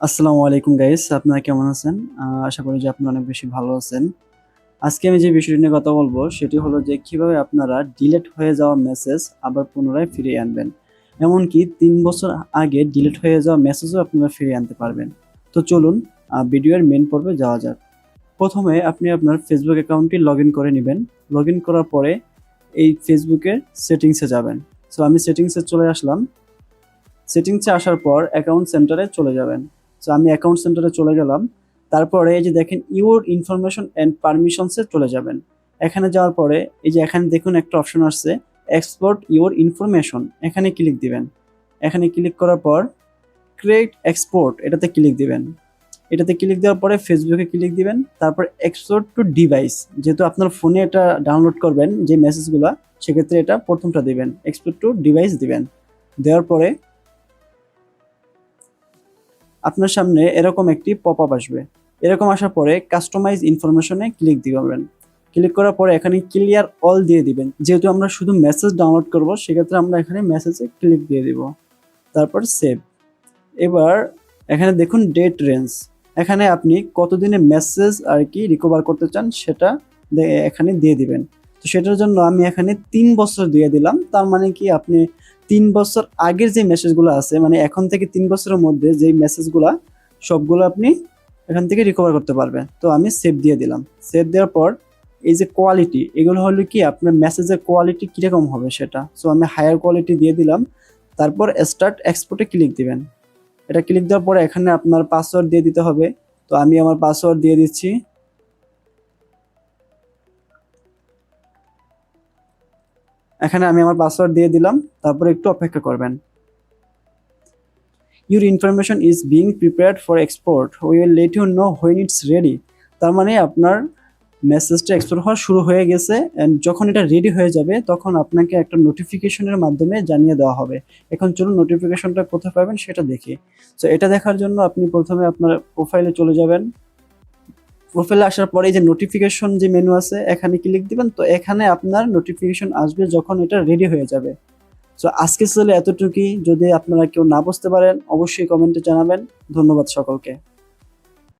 আসসালামু আলাইকুম গাইস আপনারা কেমন আছেন? আশা করি যে আপনারা অনেক বেশি ভালো আছেন। আজকে আমি যে বিষয়টি নিয়ে কথা বলব, সেটি হলো যে কীভাবে আপনারা ডিলেট হয়ে যাওয়া মেসেজ আবার পুনরায় ফিরিয়ে আনবেন। এমনকি তিন বছর আগে ডিলেট হয়ে যাওয়া মেসেজও আপনারা ফিরিয়ে আনতে পারবেন। তো চলুন ভিডিওর মেন পর্বে যাওয়া যাক। প্রথমে আপনি আপনার ফেসবুক অ্যাকাউন্টটি লগ করে নেবেন। লগ করার পরে এই ফেসবুকের সেটিংসে যাবেন। সো আমি সেটিংসে চলে আসলাম। সেটিংসে আসার পর অ্যাকাউন্ট সেন্টারে চলে যাবেন। সো আমি অ্যাকাউন্ট সেন্টারে চলে গেলাম। তারপরে এই যে দেখেন ইউর ইনফরমেশন অ্যান্ড পারমিশনসে চলে যাবেন। এখানে যাওয়ার পরে এই যে এখানে দেখুন একটা অপশন আসছে এক্সপোর্ট ইউর ইনফরমেশন এখানে ক্লিক দিবেন। এখানে ক্লিক করার পর ক্রিয়েট এক্সপোর্ট এটাতে ক্লিক দিবেন। এটাতে ক্লিক দেওয়ার পরে ফেসবুকে ক্লিক দিবেন। তারপর এক্সপোর্ট টু ডিভাইস যেহেতু আপনার ফোনে এটা ডাউনলোড করবেন, যে মেসেজগুলো সেক্ষেত্রে এটা প্রথমটা দিবেন এক্সপোর্ট টু ডিভাইস দিবেন। দেওয়ার পরে আপনার সামনে এরকম একটি পপ আপ আসবে। এরকম আসার পরে কাস্টমাইজ ইনফরমেশনে ক্লিক দিবেন ক্লিক করার পরে এখানে ক্লিয়ার অল দিয়ে দিবেন। যেহেতু আমরা শুধু মেসেজ ডাউনলোড করব, সেক্ষেত্রে আমরা এখানে মেসেজে ক্লিক দিয়ে দিব। তারপর সেভ এবার এখানে দেখুন ডেট রেঞ্জ এখানে আপনি কতদিনে মেসেজ আর কি রিকভার করতে চান, সেটা এখানে দিয়ে দিবেন। তো সেটার জন্য আমি এখানে তিন বছর দিয়ে দিলাম। তার মানে কি আপনি তিন বছর আগের যে মেসেজগুলো আছে মানে এখন থেকে তিন বছরের মধ্যে যেই মেসেজগুলো, সবগুলো আপনি এখান থেকে রিকভার করতে পারবেন। তো আমি সেভ দিয়ে দিলাম। সেভ দেওয়ার পর এই যে কোয়ালিটি এগুলো হলো কি আপনার মেসেজের কোয়ালিটি কীরকম হবে সেটা? সো আমি হায়ার কোয়ালিটি দিয়ে দিলাম। তারপর স্টার্ট এক্সপোর্টে ক্লিক দিবেন। এটা ক্লিক দেওয়ার পরে এখানে আপনার পাসওয়ার্ড দিয়ে দিতে হবে। তো আমি আমার পাসওয়ার্ড দিয়ে দিচ্ছি। এখানে আমি আমার পাসওয়ার্ড দিয়ে দিলাম, তারপর একটু অপেক্ষা করবেন। Your information is being prepared for export we will let you know when it's ready তার মানে আপনার মেসেজটা এক্সপোর্ট হওয়া শুরু হয়ে গেছে অ্যান্ড যখন এটা রেডি হয়ে যাবে, তখন আপনাকে একটা নোটিফিকেশনের মাধ্যমে জানিয়ে দেওয়া হবে। এখন চলুন নোটিফিকেশনটা কোথায় পাবেন সেটা দেখি। সো এটা দেখার জন্য আপনি প্রথমে আপনার প্রোফাইলে চলে যাবেন। প্রোফাইলে আসার পরে যে নোটিফিকেশন যে মেনু আছে, এখানে ক্লিক দিবেন, তো এখানে আপনার নোটিফিকেশন আসবে যখন এটা রেডি হয়ে যাবে। সো আজকে চলে এতটুকুই। যদি আপনারা কেউ না বুঝতে পারেন, অবশ্যই কমেন্টে জানাবেন। ধন্যবাদ সকলকে।